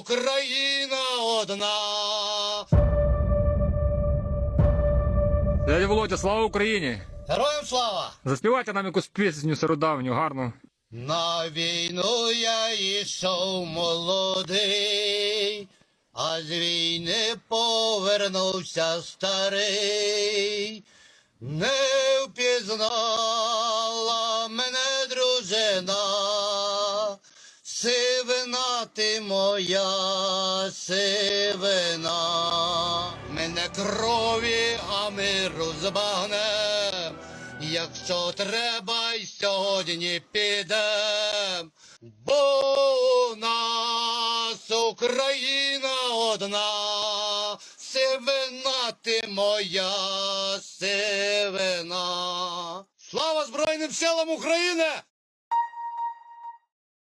Україна одна. Дядя Володя, слава Україні! Героям слава! Заспівайте нам якусь пісню стародавню, гарну. На війну я йшов молодий, а з війни повернувся старий. Не впізнала мене дружина, сивина ти моя сивина. Мене крові, а миру збагнем. Якщо треба, й сьогодні підем, бо у нас Україна одна, сивина ти моя сивина. Слава Збройним силам України!